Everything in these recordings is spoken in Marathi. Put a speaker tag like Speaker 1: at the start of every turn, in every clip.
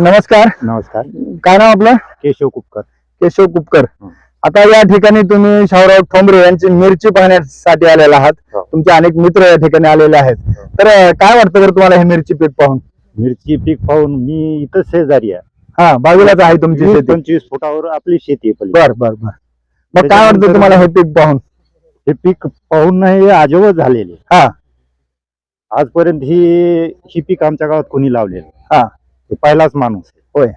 Speaker 1: नमस्कार.
Speaker 2: नमस्कार.
Speaker 1: काय नाव आपलं?
Speaker 2: केशव कुपकर.
Speaker 1: केशव कुपकर.
Speaker 2: हं.
Speaker 1: आता या ठिकाणी तुम्ही शाहराव ठोंबरे यांची मिरची पाहण्यासाठी आलेला आहात.
Speaker 2: हो.
Speaker 1: तुमचे अनेक मित्र या ठिकाणी आलेले आहेत. तर अ, काय वाटतं बरं तुम्हाला हे मिरची पीक पाहून?
Speaker 2: मिरची पीक पाहून मी इथं शेजारी आहे.
Speaker 1: हा बाजूलाच आहे तुमची शेती.
Speaker 2: पंचवीस फुटावर आपली शेती आहे पलीकडे.
Speaker 1: बर बर बर. मग काय वाटतं तुम्हाला हे पीक पाहून?
Speaker 2: हे पीक पाहून नाही अजबच झालेले.
Speaker 1: हा.
Speaker 2: आजपर्यंत ही ही पीक आमच्या गावात कोणी लावलेलं
Speaker 1: हा.
Speaker 2: पहिलाच माणूस आहे.
Speaker 1: होय.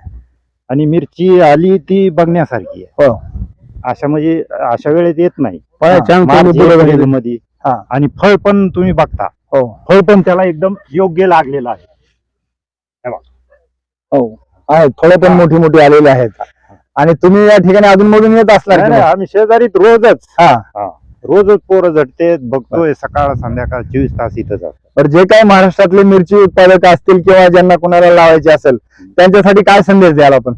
Speaker 2: आणि मिरची आली ती बघण्यासारखी आहे.
Speaker 1: हो.
Speaker 2: अशा म्हणजे अशा वेळेत येत नाही.
Speaker 1: फळाच्या
Speaker 2: हा,
Speaker 1: अंगाने
Speaker 2: मार्च
Speaker 1: पुढे
Speaker 2: एप्रिल
Speaker 1: गेली.
Speaker 2: मध्ये.
Speaker 1: हा.
Speaker 2: आणि फळ पण तुम्ही बघता.
Speaker 1: हो.
Speaker 2: फळ पण त्याला एकदम योग्य लागलेलं आहे.
Speaker 1: हो आहे थोडे पण. मोठी मोठी आलेले आहेत. आणि तुम्ही या ठिकाणी अजून मधून येत असणार
Speaker 2: नाही,
Speaker 1: की
Speaker 2: नाही,
Speaker 1: मग?
Speaker 2: आम्ही शेजारीत रोजच.
Speaker 1: हा.
Speaker 2: हा. रोजच पोरं झटते बघतोय सकाळ संध्याकाळ चोवीस तास इथंच असतात
Speaker 1: बरं जे काही महाराष्ट्रातले मिरची उत्पादक असतील किंवा ज्यांना कोणाला लावायचे असेल त्यांच्यासाठी काय संदेश द्याल आपण?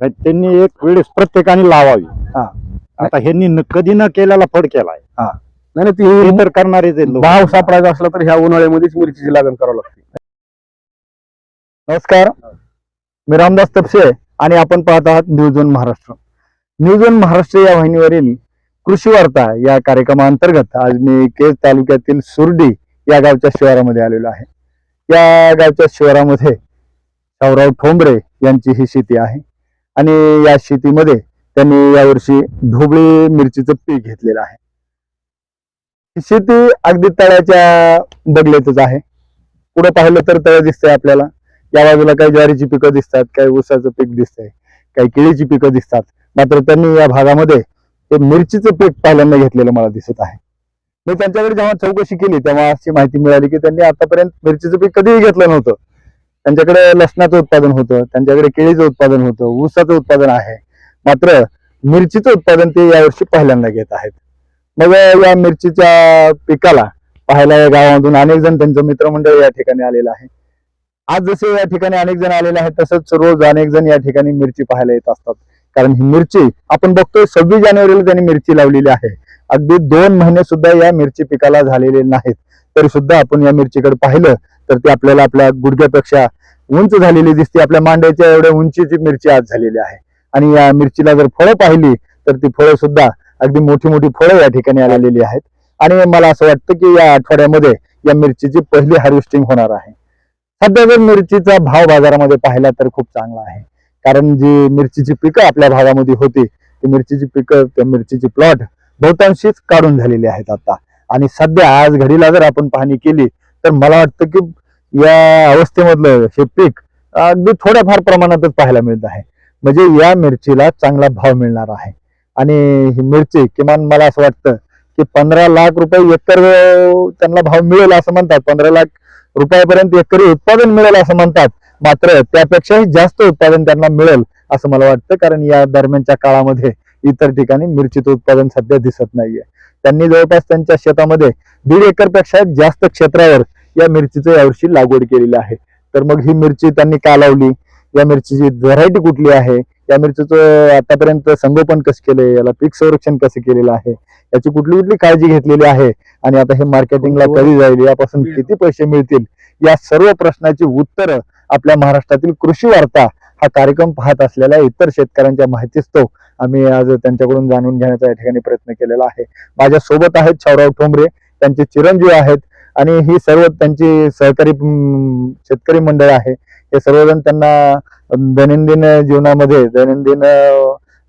Speaker 2: नाही, त्यांनी एक वेळेस प्रत्येकाने लावावी.
Speaker 1: हा.
Speaker 2: आता ह्यांनी न- कधी न केलेला फड केलाय.
Speaker 1: नाही ती
Speaker 2: हे तर करणारेच आहेत लोक.
Speaker 1: भाव सापडायचा असला तर ह्या उन्हाळ्यामध्येच मिरचीची लागण करावं लागते. नमस्कार. मी रामदास तपसे आणि आपण पाहत आहात news one Maharashtra. News one Maharashtra या वाहिनीवरील कृषी वार्ता या कार्यक्रमाअंतर्गत आज मी केज तालुक्यातील सुरडी या गावच्या शिवारामध्ये आलेलो आहे. या गावच्या शिवारामध्ये शावराव ठोंबरे यांची ही शेती आहे आणि या शेतीमध्ये त्यांनी यावर्षी ढोबळी मिरचीचं पीक घेतलेलं आहे. ही शेती अगदी तळ्याच्या बगलेतच आहे. पुढे पाहिलं तर तळ दिसतंय आपल्याला. या बाजूला काही ज्वारीची पिकं दिसतात काही ऊसाचं पीक दिसतंय काही केळीची पिकं दिसतात. मात्र त्यांनी या भागामध्ये ते मिरचीचं पीक पहिल्यांदा घेतलेलं मला दिसत आहे. मी त्यांच्याकडे जेव्हा चौकशी केली तेव्हा अशी माहिती मिळाली की त्यांनी आतापर्यंत मिरचीचं पीक कधीही घेतलं नव्हतं. त्यांच्याकडे लसणाचं उत्पादन होतं त्यांच्याकडे केळीचं उत्पादन होतं ऊसाचं उत्पादन आहे. मात्र मिरचीचं उत्पादन ते यावर्षी पहिल्यांदा घेत आहेत. मग या मिरचीच्या पिकाला पाहायला या गावामधून अनेक जण त्यांचं मित्रमंडळ या ठिकाणी आलेलं आहे. आज जसे या ठिकाणी अनेक जण आलेले आहेत तसंच रोज अनेक जण या ठिकाणी मिरची पाहायला येत असतात. कारण ही मिरची आपण बघतोय सव्वीस जानेवारीला त्यांनी मिरची लावलेली आहे. अगदी दोन महिने सुद्धा या मिरची पिकाला झालेले नाहीत. तरी सुद्धा आपण या मिरचीकडे पाहिलं तर ती आपल्याला आपल्या गुडघ्यापेक्षा उंच झालेली दिसते. आपल्या मांड्याच्या एवढ्या उंचीची मिरची आज झालेली आहे. आणि या मिरचीला जर फळं पाहिली तर ती फळं सुद्धा अगदी मोठी मोठी फळं या ठिकाणी आलेली आहेत. आणि मला असं वाटतं की या आठवड्यामध्ये या मिरचीची पहिली हार्वेस्टिंग होणार आहे. सध्या जर मिरचीचा भाव बाजारामध्ये पाहिला तर खूप चांगला आहे. कारण जी मिरचीची पिकं आपल्या भागामध्ये होती ती मिरचीची पिकं त्या मिरचीची प्लॉट बहुतांशीच काढून झालेली आहेत आता. आणि सध्या आज घडीला जर आपण पाहणी केली तर मला वाटतं की या अवस्थेमधलं हे पीक अगदी थोड्याफार प्रमाणातच पाहायला मिळत आहे. म्हणजे या मिरचीला चांगला भाव मिळणार आहे. आणि ही मिरची किमान मला असं वाटतं की पंधरा लाख रुपये एकर त्यांना भाव मिळेल असं म्हणतात. पंधरा लाख रुपयापर्यंत एकरी उत्पादन मिळेल असं म्हणतात. मात्र त्यापेक्षाही जास्त उत्पादन त्यांना मिळेल असं मला वाटतं कारण या दरम्यानच्या काळामध्ये इतर ठिकाणी मिरचीचं उत्पादन सध्या दिसत नाहीये. त्यांनी जवळपास त्यांच्या शेतामध्ये दीड एकरपेक्षा जास्त क्षेत्रावर या मिरचीचं यावर्षी लागवड केलेली आहे. तर मग ही मिरची त्यांनी का लावली? या मिरचीची व्हरायटी कुठली आहे? या मिरचीचं आतापर्यंत संगोपन कसं केलंय याला पीक संरक्षण कसं केलेलं आहे? याची कुठली कुठली काळजी घेतलेली आहे? आणि आता हे मार्केटिंगला कधी जाईल? यापासून किती पैसे मिळतील? या सर्व प्रश्नाची उत्तरं आपल्या महाराष्ट्रातील कृषी वार्ता हा कार्यक्रम पाहत असलेल्या इतर शेतकऱ्यांच्या माहितीस्तव आम्ही आज त्यांच्याकडून जाणून घेण्याचा या ठिकाणी प्रयत्न केलेला आहे. माझ्या सोबत आहेत छावराव ठोंबरे त्यांचे चिरंजीव आहेत आणि ही सर्व त्यांची सहकारी शेतकरी मंडळ आहे. हे सर्वजण त्यांना दैनंदिन जीवनामध्ये दैनंदिन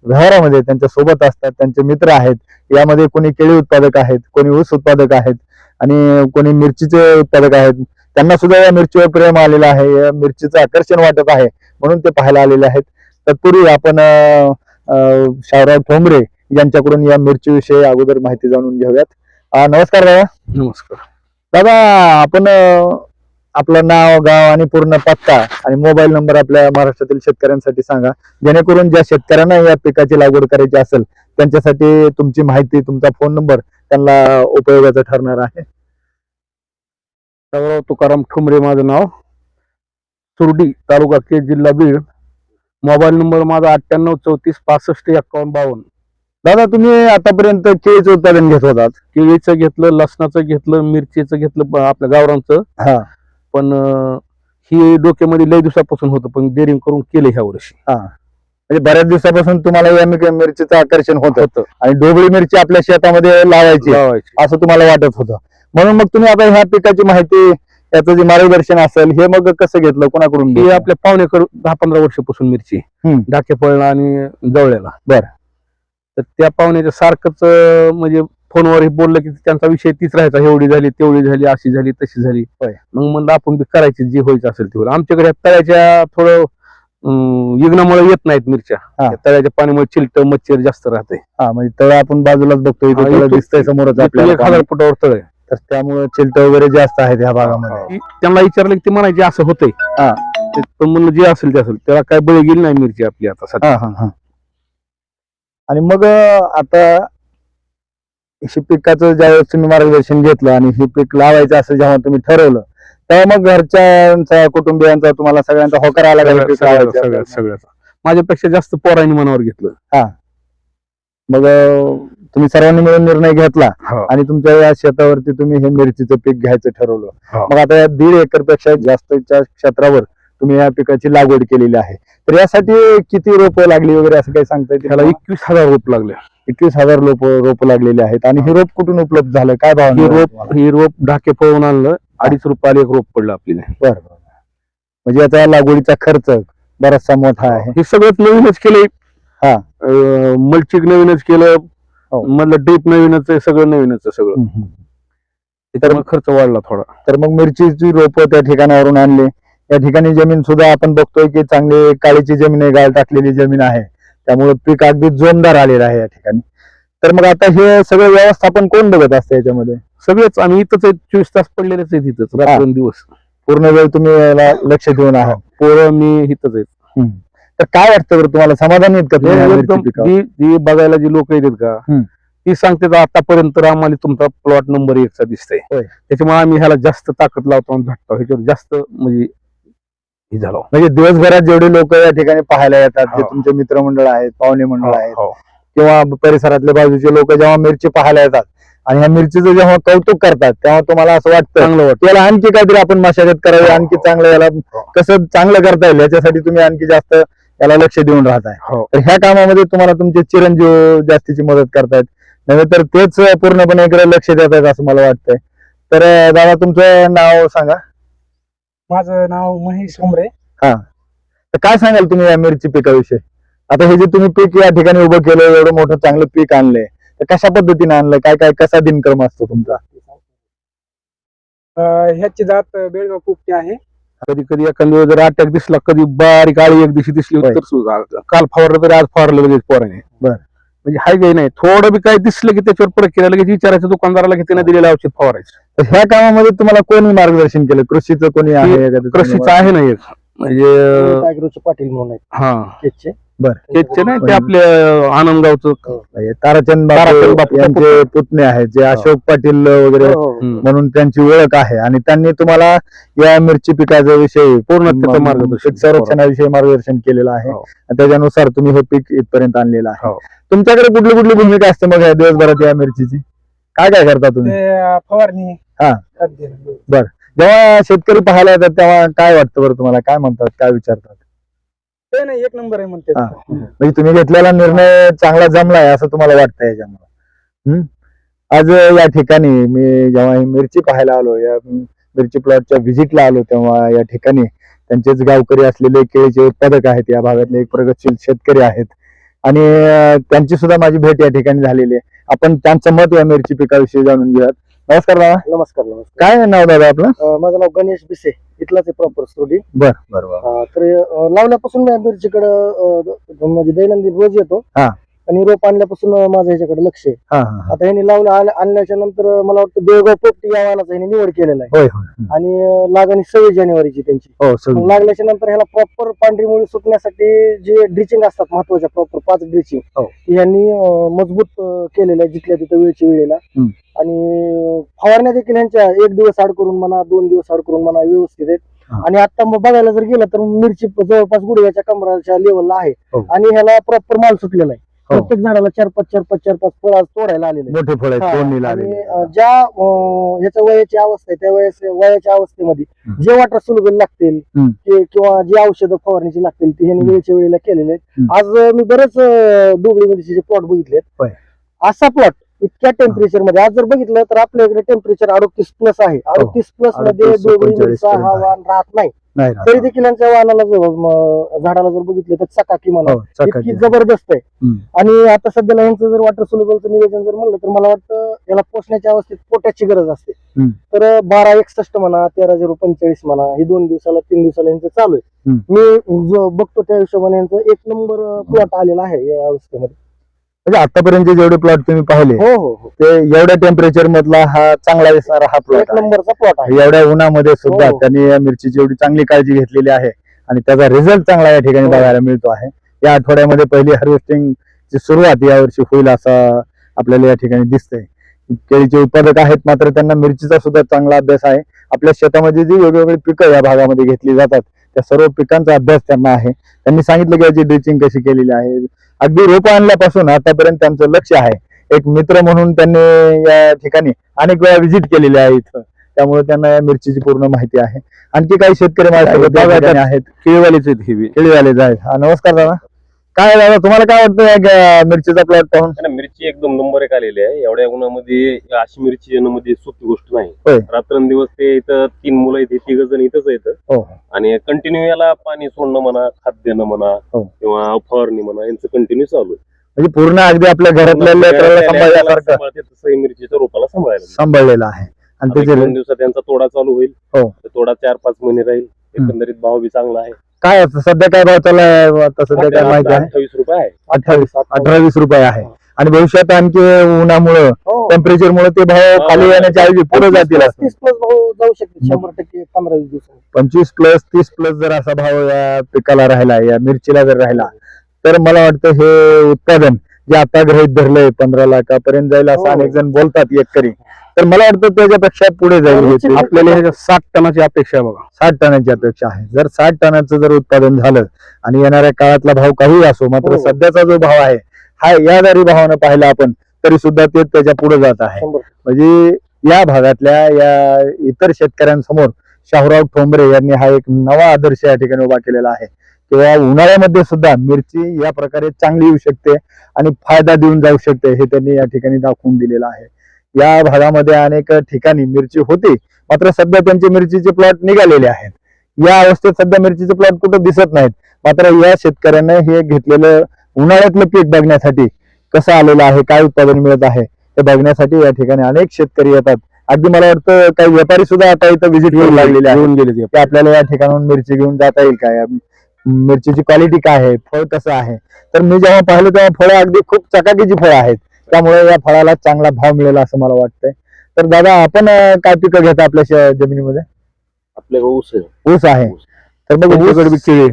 Speaker 1: व्यवहारामध्ये त्यांच्यासोबत असतात त्यांचे मित्र आहेत. यामध्ये कोणी केळी उत्पादक आहेत कोणी ऊस उत्पादक आहेत आणि कोणी मिरचीचे उत्पादक आहेत. त्यांना सुद्धा या मिरचीवर प्रेम आलेलं आहे या मिरचीचं आकर्षण वाटत आहे म्हणून ते पाहायला आलेले आहेत. तत्पूर्वी आपण शाहराव ठोंबरे यांच्याकडून या मिरचीविषयी अगोदर माहिती जाणून घेऊयात. नमस्कार दादा.
Speaker 3: नमस्कार.
Speaker 1: दादा आपण आपलं नाव गाव आणि पूर्ण पत्ता आणि मोबाईल नंबर आपल्या महाराष्ट्रातील शेतकऱ्यांसाठी सांगा. जेणेकरून ज्या शेतकऱ्यांना या पिकाची लागवड करायची असेल त्यांच्यासाठी तुमची माहिती तुमचा फोन नंबर त्यांना उपयोगाचा ठरणार आहे.
Speaker 3: शाहूराव तुकाराम ठुमरे माझं नाव. सुरडी तालुका केज जिल्हा बीड. मोबाईल नंबर माझा अठ्ठ्याण्णव चौतीस पासष्ट एक्कावन्न बावन्न.
Speaker 1: दादा तुम्ही आतापर्यंत केळीचं उत्पादन घेत होतात.
Speaker 3: केळीचं घेतलं लसणाचं घेतलं मिरचीचं घेतलं आपल्या गावरांचं
Speaker 1: हा.
Speaker 3: पण अं, ही डोक्यामध्ये लय दिवसापासून होतं पण डेअरिंग करून केलं ह्या वर्षी.
Speaker 1: म्हणजे बऱ्याच दिवसापासून तुम्हाला या मिर- मिरचीचं आकर्षण होतं.
Speaker 3: होतं.
Speaker 1: आणि ढोबळी मिरची आपल्या शेतामध्ये लावायची.
Speaker 3: लावायची.
Speaker 1: असं तुम्हाला वाटत होतं. म्हणून मग तुम्ही आता ह्या पिकाची माहिती याचं जे मार्गदर्शन असेल हे मग कसं घेतलं कोणाकडून
Speaker 3: ही? आपल्या पाहुणेकर दहा पंधरा वर्षापासून मिरची
Speaker 1: हम्म.
Speaker 3: डाकेपळला आणि जवळ्याला
Speaker 1: बरं.
Speaker 3: तर त्या पाहुण्याच्या सारखंच म्हणजे फोनवर हे बोललं की त्यांचा विषय तीच राहायचा एवढी झाली तेवढी झाली अशी झाली तशी झाली. मग म्हणलं आपण बी करायची जी व्हायचं असेल ते होईल आमच्याकडे तळ्याच्या थोडं अं, इग्नामुळे येत नाहीत मिरच्या तळ्याच्या पाण्यामुळे चिलट मच्छर जास्त राहते
Speaker 1: हा म्हणजे तळ आपण बाजूलाच बघतो आपल्याला
Speaker 3: एक हजार फुटावर तळ आहे
Speaker 1: तर त्यामुळे चिलट वगैरे जास्त आहेत ह्या भागामध्ये.
Speaker 3: की त्यांना विचारलं की ते म्हणायचे असं होतंय.
Speaker 1: हा.
Speaker 3: ते- म्हणलं जे असेल ते असेल. त्याला काय बळी गेली नाही मिरची आपली आता सध्या.
Speaker 1: हा हा हा. आणि मग अं, आता हे पिकाचं ज्यावेळेस तुम्ही मार्गदर्शन घेतलं आणि हे पीक लावायचं असं जेव्हा तुम्ही ठरवलं तेव्हा मग घरच्यांचा कुटुंबियांचा तुम्हाला सगळ्यांचा होकार आला का हे
Speaker 3: सगळ्या
Speaker 1: पीक
Speaker 3: सगळ्या
Speaker 1: लावायचं?
Speaker 3: सगळ्या
Speaker 1: आपल्याला?
Speaker 3: सगळ्याचा. माझ्यापेक्षा जास्त पोरांनी मनावर घेतलं.
Speaker 1: मग अं, तुम्ही सर्वांनी मिळून निर्णय घेतला
Speaker 3: हो.
Speaker 1: आणि तुमच्या या शेतावरती तुम्ही हे मिरचीचं पीक घ्यायचं ठरवलं.
Speaker 3: हो.
Speaker 1: मग आता या दीड एकरपेक्षा जास्तच्या क्षेत्रावर तुम्ही या पिकाची लागवड केलेली आहे. तर यासाठी किती रोपं लागली वगैरे असं काही सांगता येईल
Speaker 3: एकवीस हजार रोप लागले.
Speaker 1: एकवीस हजार रोप रोप लागलेले आहेत. आणि हे रोप कुठून उपलब्ध झालं? काय भाव
Speaker 3: ही रोप ही रोप ढाके पळून आणलं. अडीच रुपयाला एक रोप पडलं आपल्याला.
Speaker 1: बरं बरं. म्हणजे याचा लागवडीचा खर्च बराचसा मोठा आहे.
Speaker 3: हे सगळंच नवीनच केलंय.
Speaker 1: हा.
Speaker 3: मल्चिक नवीनच केलं.
Speaker 1: हो.
Speaker 3: मधलं ड्रीप नवीनच आहे सगळं नवीनच आहे सगळं.
Speaker 1: हम्म.
Speaker 3: त्याच्यामुळे खर्च वाढला थोडा.
Speaker 1: तर मग मिरचीची रोप त्या ठिकाणावरून आणले. या ठिकाणी जमीन सुद्धा आपण बघतोय की चांगली काळीची जमीन आहे गाळ टाकलेली जमीन आहे. त्यामुळे पीक अगदी जोमदार आलेलं आहे या ठिकाणी. तर मग आता हे सगळं व्यवस्थापन कोण बघत असतं याच्यामध्ये?
Speaker 3: सगळेच आम्ही इथंच आहे चोवीस तास पडलेलेच आहेत इथंच रात्रंदिवस.
Speaker 1: पूर्ण वेळ तुम्ही याला लक्ष देऊन आहात.
Speaker 3: पोरं मी इथंच आहेत.
Speaker 1: तर काय वाटतं बरं तुम्हाला समाधान आहेत का तुम्ही या मिरची
Speaker 3: एकदम
Speaker 1: पिकावर?
Speaker 3: जी जी बघायला जी लोक येतात का
Speaker 1: हम्म.
Speaker 3: ती सांगतात आतापर्यंत तर आम्हाला तुमचा प्लॉट नंबर एकचा दिसतंय
Speaker 1: होय.
Speaker 3: त्याच्यामुळे आम्ही ह्याला जास्त ताकद लावतो आणि झटतो ह्याच्यावर जास्त म्हणजे हे झालो
Speaker 1: म्हणजे दिवसभरात जेवढे लोक या ठिकाणी पाहायला येतात जे
Speaker 3: हो.
Speaker 1: तुमचे मित्रमंडळ आहेत पाहुणे मंडळ आहेत
Speaker 3: हो.
Speaker 1: किंवा परिसरातले बाजूचे लोक जेव्हा मिरची पाहायला येतात आणि ह्या मिरचीचं जेव्हा कौतुक करतात तेव्हा तुम्हाला असं वाटतं
Speaker 3: चांगलं वाटतं
Speaker 1: याला आणखी काहीतरी आपण मशागत करावी
Speaker 3: हो,
Speaker 1: आणखी
Speaker 3: हो.
Speaker 1: चांगलं याला कसं चांगलं करता येईल याच्यासाठी तुम्ही आणखी जास्त याला लक्ष देऊन राहताय.
Speaker 3: हो.
Speaker 1: तर ह्या कामामध्ये तुम्हाला तुमचे चिरंजीव जास्तीची मदत करतायत. नव्हे तर तेच पूर्णपणे इकडे लक्ष देत आहेत असं मला वाटतंय. तर दादा तुमचं नाव सांगा.
Speaker 4: माझं नाव महेश उमरे.
Speaker 1: तर काय सांगाल तुम्ही या मिरची पिकाविषयी? आता हे जे तुम्ही पीक या ठिकाणी उभं केलं एवढं मोठं चांगलं पीक आणलंय. तर कशा पद्धतीने आणलं काय काय कसा दिनक्रम असतो तुमचा?
Speaker 4: ह्याची जात बेळगाव पोपटी आहे.
Speaker 3: कधी कधी एखाद्या वेळेस जर अटॅक दिसला कधी बारीक आळी एक दिवशी दिसली. तर सुद्धा काल फवारलं तरी आज फवारलं लगेच पोराने.
Speaker 1: बर.
Speaker 3: म्हणजे हाय काही नाही. थोडं बी काय दिसलं की त्याच्यावर परत केलं लगेच विचारायचं दुकानदाराला की त्याने दिलेलं औषध फवारायचं.
Speaker 1: ह्या कामामध्ये तुम्हाला कोणी मार्गदर्शन केलं? कृषीचं कोणी आहे एखादं
Speaker 3: कृषीचं आहे ना एक. म्हणजे
Speaker 4: टायगरचे पाटील म्हणून आहेत.
Speaker 3: हा.
Speaker 4: केजचे
Speaker 3: तेच नाही ते आपल्या आनंदगावचं
Speaker 1: म्हणजे ताराचंद
Speaker 3: ताराचंद
Speaker 1: बापू.
Speaker 3: बापू.
Speaker 1: यांचे पुतणे आहेत जे अशोक पाटील वगैरे
Speaker 3: हम्म.
Speaker 1: म्हणून त्यांची ओळख आहे. आणि त्यांनी तुम्हाला या मिरची पिकाच्या विषयी
Speaker 3: पूर्ण त्याचं मार्गदर्शन
Speaker 1: पीक संरक्षणाविषयी मार्गदर्शन केलेलं आहे.
Speaker 3: हो.
Speaker 1: आणि त्याच्यानुसार तुम्ही हे पीक इथपर्यंत आणलेलं आहे.
Speaker 3: हो.
Speaker 1: तुमच्याकडे कुठली कुठली भूमिका असते मग या दिवसभरात या मिरचीची? काय काय करता तुम्ही?
Speaker 4: ते अं, फवारणी.
Speaker 1: हा.
Speaker 4: खत देणं.
Speaker 1: जेव्हा शेतकरी पाहायला येतात तेव्हा काय वाटतं बरं तुम्हाला? काय म्हणतात? काय विचारतात?
Speaker 4: ते नाही एक नंबर आहे म्हणते
Speaker 1: हा. म्हणजे तुम्ही घेतलेला निर्णय चांगला जमलाय असं तुम्हाला वाटतं याच्यामुळे. हम्म? आज या ठिकाणी मी जेव्हा ही मिरची पाहायला आलो या मिरची प्लॉटच्या व्हिजिटला आलो तेव्हा या ठिकाणी त्यांचेच गावकरी असलेले केळीचे उत्पादक आहेत या भागातले एक प्रगतशील शेतकरी आहेत. आणि अं, त्यांची सुद्धा माझी भेट या ठिकाणी झालेली आहे. आपण त्यांचं मत या मिरची पिकाविषयी जाणून घेऊयात. नमस्कार दादा.
Speaker 4: नमस्कार नमस्कार.
Speaker 1: काय नाव दादा आपलं?
Speaker 4: अं, माझं नाव गणेश बिसे. इथलाच आहे प्रॉपर स्टुडी
Speaker 1: बर बरोबर
Speaker 4: तर अं, लावल्यापासून मी मिरचीकडं म्हणजे दैनंदिन रोज येतो.
Speaker 1: हा.
Speaker 4: आणि रोप आणल्यापासून माझं ह्याच्याकडे लक्ष आहे
Speaker 1: हा हा हा.
Speaker 4: आता ह्यांनी लावलं आण- आणल्याच्या नंतर मला वाटतं बेळगाव पोपटी या वाहनाचा ह्यांनी निवड केलेला आहे
Speaker 1: होय होय
Speaker 4: आणि लागण सव्वीस जानेवारीची त्यांची
Speaker 1: हो
Speaker 4: मग
Speaker 1: सगळं
Speaker 4: लागल्याच्या नंतर ह्याला प्रॉपर पांढरी मुळी सुटण्यासाठी जे ड्रिचिंग असतात महत्त्वाच्या प्रॉपर पाच ड्रिचिंग
Speaker 1: हो.
Speaker 4: यांनी अं, मजबूत अं, केलेलं आहे जिथल्या तिथं वेळची वेळेला
Speaker 1: हम्म.
Speaker 4: आणि फवारण्या देखील ह्यांच्या एक दिवस आड करून म्हणा दोन दिवस आड करून म्हणा व्यवस्थित आहेत. आणि आता मग बघायला जर गेलं तर मिरची जवळपास गुडघ्याच्या कमराच्या लेवलला आहे
Speaker 1: हो.
Speaker 4: आणि ह्याला प्रॉपर माल सुटलेला आहे प्रत्येक झाडाला चार पाच चार पाच चार पाच फळ आज तोडायला आलेले आहेत.
Speaker 1: मोठे फळ आहेत
Speaker 4: हा, आणि
Speaker 1: आलेले
Speaker 4: अं, ज्या अं, ह्याच्या वयाची अवस्था आहे त्या वयास वयाच्या अवस्थेमध्ये
Speaker 1: हम्म.
Speaker 4: जे वाटर सुलभेल लागतील
Speaker 1: हम्म.
Speaker 4: किंवा जी औषधं फवारणीची लागतील ती ह्यांनी
Speaker 1: हम्म.
Speaker 4: वेळच्या वेळेला केलेले आहेत
Speaker 1: हम्म.
Speaker 4: आज अं, मी बरेच डोबळी मिरचीचे प्लॉट बघितलेत
Speaker 1: होय.
Speaker 4: असा प्लॉट इतक्या टेम्परेचरमध्ये आज जर बघितलं तर आपल्या इकडे टेम्परेचर अडतीस प्लस आहे अडतीस प्लसमध्ये
Speaker 1: 38,
Speaker 4: डोबळी
Speaker 1: 39
Speaker 4: मिरचा हा. वाण राहत नाही. तरी देखील यांच्या वाहनाला जर, झाडाला जर बघितलं तर चकाकी म्हणा
Speaker 1: हो.
Speaker 4: इतकी जबरदस्त आहे. आणि आता सध्याला यांचं जर वॉटर सोल्युबलचं नियोजन जर म्हणलं तर मला वाटतं याला पोषण्याच्या अवस्थेत पोट्याची गरज असते. तर बारा एकसष्ट म्हणा तेरा झिरो पंचेचाळीस म्हणा ही दोन दिवसाला तीन दिवसाला यांचं चालू आहे. मी जो बघतो त्या हिशोबाने यांचं एक नंबर प्लॉट आलेला आहे या अवस्थेमध्ये
Speaker 1: म्हणजे आतापर्यंत जेवढे प्लॉट तुम्ही पाहिले
Speaker 4: हो हो हो.
Speaker 1: ते एवढ्या टेम्परेचर मधला हा चांगला दिसणारा हा प्लॉट
Speaker 4: नंबरचा प्लॉट आहे.
Speaker 1: एवढ्या उन्हामध्ये सुद्धा
Speaker 4: हो.
Speaker 1: त्यांनी या मिरचीची एवढी चांगली काळजी घेतलेली आहे आणि त्याचा रिझल्ट चांगला या ठिकाणी
Speaker 4: हो.
Speaker 1: बघायला मिळतो आहे. या आठवड्यामध्ये पहिली हार्वेस्टिंग ची सुरुवात यावर्षी होईल असं आपल्याला या ठिकाणी दिसतंय. केळीचे उत्पादक आहेत मात्र त्यांना मिरचीचा सुद्धा चांगला अभ्यास आहे. आपल्या शेतामध्ये जी वेगवेगळी पिकं या भागामध्ये घेतली जातात त्या सर्व पिकांचा अभ्यास त्यांना आहे. त्यांनी सांगितलं की याची ड्रिचिंग कशी केलेली आहे अगदी रोपं आणल्यापासून आतापर्यंत त्यांचं लक्ष आहे. एक मित्र म्हणून त्यांनी या ठिकाणी अनेक वेळा व्हिजिट केलेली आहे इथं. त्यामुळे त्यांना या मिरचीची पूर्ण माहिती आहे. आणखी काही शेतकरी माझ्यासोबत आहेत.
Speaker 3: केळीवालीच आहेत हे
Speaker 1: केळीवाले आहेत. नमस्कार दादा. काय दादा तुम्हाला काय वाटतं या ग- मिरचीचा प्लॉट पाहून?
Speaker 5: मिरची एकदम नंबर एक आलेली आहे. एवढ्या उन्हामध्ये अशी मिरची येणं म्हणजे सोपी गोष्ट नाही. रात्रंदिवस ते इथं तीन मुलं इथे तिघ जण इथंच येतं
Speaker 1: हो
Speaker 5: आणि कंटिन्यू याला पाणी सोडणं म्हणा खाद्य देणं म्हणा
Speaker 1: हो.
Speaker 5: किंवा फवारणी म्हणा यांचं कंटिन्यू चालू आहे.
Speaker 1: म्हणजे पूर्ण अगदी आपल्या घरातल्या लेकराला सांभाळल्यासारखं.
Speaker 5: सांभाळते तसं हे मिरचीच्या रोपाला सांभाळायला
Speaker 1: सांभाळलेलं आहे. आणि
Speaker 5: आता एक
Speaker 1: त्याचे
Speaker 5: दोन दिवसात त्यांचा तोडा चालू होईल.
Speaker 1: हो.
Speaker 5: तर तोडा चार पाच महिने राहील. एकंदरीत भाव बी चांगला आहे.
Speaker 1: काय असं सध्या काय भाव चालू आहे? आता सध्या काय माहिती आहे?
Speaker 5: अठ्ठावीस रुपये आहे.
Speaker 1: अठ्ठावीस. अठरा वीस रुपये आहे. आणि भविष्यात आणखी उन्हामुळं
Speaker 4: हो.
Speaker 1: टेम्परेचर मुळे ते भाव खाली येण्याच्या ऐवजी पुढे जातील असं.
Speaker 4: तीस प्लस भाऊ जाऊ शकते शंभर टक्के पंधरा वीस दिवसांनी.
Speaker 1: पंचवीस प्लस तीस प्लस जर असा भाव या पिकाला राहिला या मिरचीला जर राहिला तर मला वाटतं हे उत्पादन जे आता गृहित धरलंय पंधरा लाखापर्यंत जाईल असं
Speaker 4: हो.
Speaker 1: अनेक जण बोलतात एकरी तर मला वाटतं त्याच्यापेक्षा पुढे जाईल.
Speaker 3: आपल्याला ह्याच्यात साठ टनाची अपेक्षा आहे बघा
Speaker 1: साठ टनाची अपेक्षा आहे जर साठ टनाचं जर उत्पादन झालं आणि येणाऱ्या काळातला भाव काही असो मात्र
Speaker 4: हो.
Speaker 1: सध्याचा जो भाव आहे हा या जरी भावानं पाहिला आपण तरी सुद्धा ते त्याच्या पुढे जात आहे म्हणजे या भागातल्या या इतर शेतकऱ्यांसमोर शाहूराव ठोंबरे यांनी हा एक नवा आदर्श या ठिकाणी उभा केलेला आहे किंवा उन्हाळ्यामध्ये सुद्धा मिरची या प्रकारे चांगली येऊ शकते आणि फायदा देऊन जाऊ शकते हे त्यांनी या ठिकाणी दाखवून दिलेलं आहे. या भागामध्ये अनेक ठिकाणी मिरची होती मात्र सध्या त्यांचे मिरचीचे प्लॉट निघालेले आहेत. या अवस्थेत सध्या मिरचीचे प्लॉट कुठं दिसत नाहीत मात्र या शेतकऱ्यानं हे घेतलेलं उन्हाळ्यातलं पीक बघण्यासाठी कसं आलेलं आहे काय उत्पादन मिळत आहे हे बघण्यासाठी या ठिकाणी अनेक शेतकरी येतात. अगदी मला वाटतं काही व्यापारी सुद्धा आता इथं व्हिजिट करू लागलेले आहेत. आपल्याला या ठिकाणाहून मिरची घेऊन जाता येईल काय? मिरचीची क्वालिटी काय आहे? फळ कसं आहे? तर मी जेव्हा पाहिलं तेव्हा फळं अगदी खूप चकाकीची फळं आहेत. त्यामुळे या फळाला चांगला भाव मिळेल असं मला वाटतंय. तर दादा आपण काय पिकं घेता आपल्या जमिनीमध्ये?
Speaker 5: आपल्याकडे ऊस आहे.
Speaker 1: ऊस आहे. तर मग
Speaker 3: तुमच्याकडे बी
Speaker 1: ऊस
Speaker 3: केळी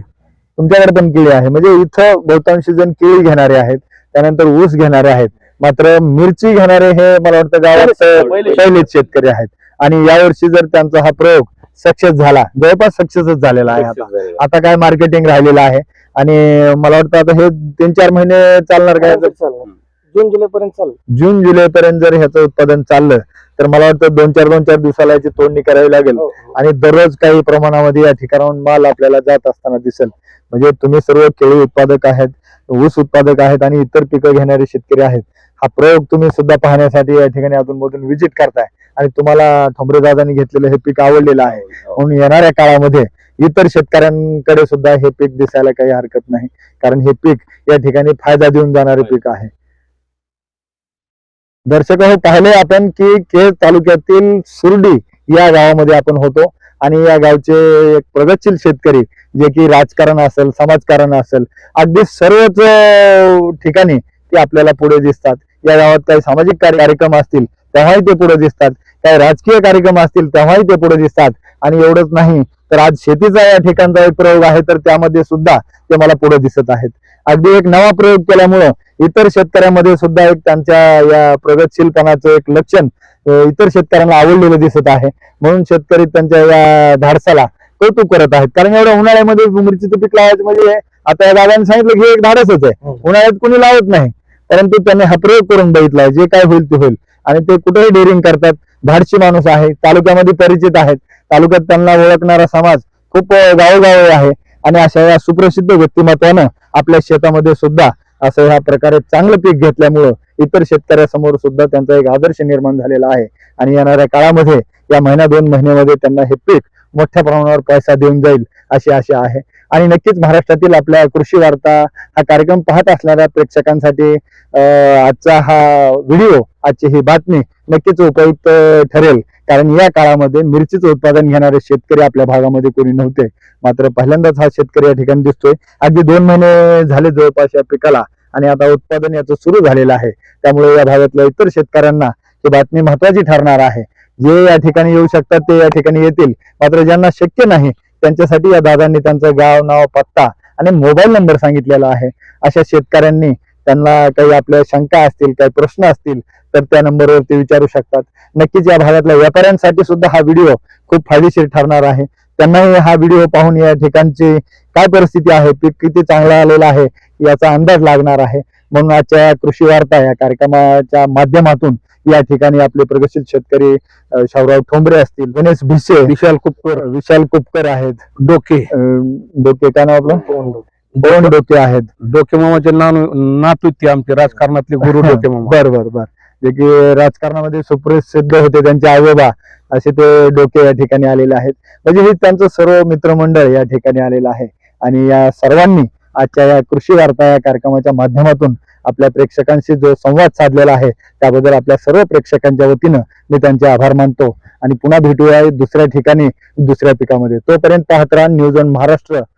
Speaker 1: तुमच्याकडे पण केळी आहे. म्हणजे इथं बहुतांशी जण केळी घेणारे आहेत. त्यानंतर ऊस घेणारे आहेत. मात्र मिरची घेणारे हे मला वाटतं गावात
Speaker 5: पहिले-
Speaker 1: पहिलेच शेतकरी आहेत. आणि यावर्षी जर त्यांचा हा प्रयोग सक्सेस झाला. जवळपास सक्सेसच झालेला आहे आता. आता काय मार्केटिंग राहिलेलं आहे. आणि मला वाटतं आता हे तीन चार महिने चालणार काय?
Speaker 4: जून जुलै पर्यंत चालू
Speaker 1: जून जुलै पर्यंत जर ह्याचं उत्पादन चाललं तर मला वाटतं दोन चार दोन चार दिवसाला याची तोडणी करावी लागेल.
Speaker 4: हो,
Speaker 1: आणि दररोज काही प्रमाणामध्ये या ठिकाणाहून माल आपल्याला जात असताना दिसेल. म्हणजे तुम्ही सर्व केळी उत्पादक आहेत ऊस उत्पादक आहेत आणि इतर पिकं घेणारे शेतकरी आहेत. हा प्रयोग तुम्ही सुद्धा पाहण्यासाठी या ठिकाणी अधून मधून व्हिजिट करताय. आणि तुम्हाला ठोंबरे दादांनी घेतलेलं हे पीक आवडलेलं आहे. म्हणून येणाऱ्या काळामध्ये इतर शेतकऱ्यांकडे सुद्धा हे पीक दिसायला काही हरकत नाही. कारण हे पीक या ठिकाणी फायदा देऊन जाणारे पीक आहे. दर्शक हो पाहिले आपण की केज तालुक्यातील सुरडी या गावामध्ये आपण होतो. आणि या गावचे एक प्रगतशील शेतकरी जे की राजकारण असेल समाजकारण असेल अगदी सर्वच ठिकाणी ते आपल्याला पुढे दिसतात. या गावात काही सामाजिक कार्य- कार्यक्रम असतील तेव्हाही ते पुढे दिसतात. काही राजकीय कार्यक्रम असतील तेव्हाही ते पुढे दिसतात. आणि एवढंच नाही तर आज शेतीचा या ठिकाणचा एक प्रयोग आहे तर त्यामध्ये सुद्धा ते मला पुढे दिसत आहेत. अगदी एक नवा प्रयोग केल्यामुळं इतर शेतकऱ्यांमध्ये सुद्धा एक त्यांच्या या प्रगतशीलपणाचं एक लक्षण इतर शेतकऱ्यांना आवडलेलं दिसत आहे. म्हणून शेतकरी त्यांच्या या धाडसाला कौतुक करत आहेत. कारण एवढ्या उन्हाळ्यामध्ये मिरचीचं पीक लावायचं म्हणजे आता या दादाने सांगितलं की हे एक धाडसच आहे.
Speaker 4: हो.
Speaker 1: उन्हाळ्यात कोणी लावत नाही. परंतु त्यांनी हा प्रयोग करून बघितलाय जे काय होईल ते होईल. आणि ते कुठेही डेअरिंग करतात. धाडशी माणूस आहे तालुक्यामध्ये परिचित आहेत. तालुक्यात त्यांना ओळखणारा समाज खूप अं, गावोगावी आहे. आणि अशा या सुप्रसिद्ध व्यक्तिमत्वानं आपल्या शेतामध्ये सुद्धा असं ह्या प्रकारे चांगलं पीक घेतल्यामुळं इतर शेतकऱ्यासमोर सुद्धा त्यांचा एक आदर्श निर्माण झालेला आहे. आणि येणाऱ्या काळामध्ये या महिन्या दोन महिन्यामध्ये त्यांना हे पीक मोठ्या प्रमाणावर पैसा देऊन जाईल अशी आशा आहे. आणि नक्कीच महाराष्ट्रातील आपल्या कृषी वार्ता हा कार्यक्रम पाहत असणाऱ्या प्रेक्षकांसाठी आजचा हा व्हिडिओ आजची ही बातमी नक्कीच उपयुक्त ठरेल. कारण या काळामध्ये मिरचीचं उत्पादन घेणारे शेतकरी आपल्या भागामध्ये कोणी नव्हते. मात्र पहिल्यांदाच हा शेतकरी या ठिकाणी दिसतोय. अगदी दोन महिने झाले जवळपास या पिकाला आणि आता उत्पादन याचं सुरू झालेलं आहे. त्यामुळे या भागातल्या इतर शेतकऱ्यांना ही बातमी महत्वाची ठरणार आहे. जे या ठिकाणी येऊ शकतात ते या ठिकाणी येतील. मात्र ज्यांना शक्य नाही त्यांच्यासाठी या दादांनी त्यांचं गाव नाव पत्ता आणि मोबाईल नंबर सांगितलेला आहे. अशा शेतकऱ्यांनी त्यांना काही आपल्या शंका असतील काही प्रश्न असतील तर त्या नंबरवर ते विचारू शकतात. नक्कीच या भागातल्या व्यापाऱ्यांसाठी सुद्धा हा व्हिडिओ खूप फायदेशीर ठरणार आहे. त्यांनाही हा व्हिडिओ पाहून या ठिकाणची काय परिस्थिती आहे पीक किती चांगलं आलेलं आहे याचा अंदाज लागणार आहे. म्हणून आजच्या कृषी वार्ता या कार्यक्रमाच्या माध्यमातून या ठिकाणी आपले प्रगतशील शेतकरी शाहूराव ठोंबरे असतील गणेश भिसे
Speaker 3: विशाल कुपकर.
Speaker 1: विशाल कुपकर आहेत.
Speaker 3: डोके.
Speaker 1: डोके काय नाव आपलं? दोन डोके. आहेत.
Speaker 3: डोके मामाचे नातू ते आमचे राजकारणातले गुरु डोके मामा.
Speaker 1: बर बर बर. जे की राजकारणामध्ये सुप्रसिद्ध होते त्यांचे आजोबा असे ते डोके या ठिकाणी आलेले आहेत. म्हणजे हे त्यांचं सर्व मित्रमंडळ या ठिकाणी आलेलं आहे. आणि या सर्वांनी आजच्या या कृषी वार्ता या कार्यक्रमाच्या माध्यमातून आपल्या प्रेक्षकांशी जो संवाद साधलेला आहे त्याबद्दल आपल्या सर्व प्रेक्षकांच्या वतीनं मी त्यांचे आभार मानतो. आणि पुन्हा भेटूया दुसऱ्या ठिकाणी दुसऱ्या पिकामध्ये. तोपर्यंत पाहत राहा न्यूज ऑन महाराष्ट्र.
Speaker 6: महाराष्ट्र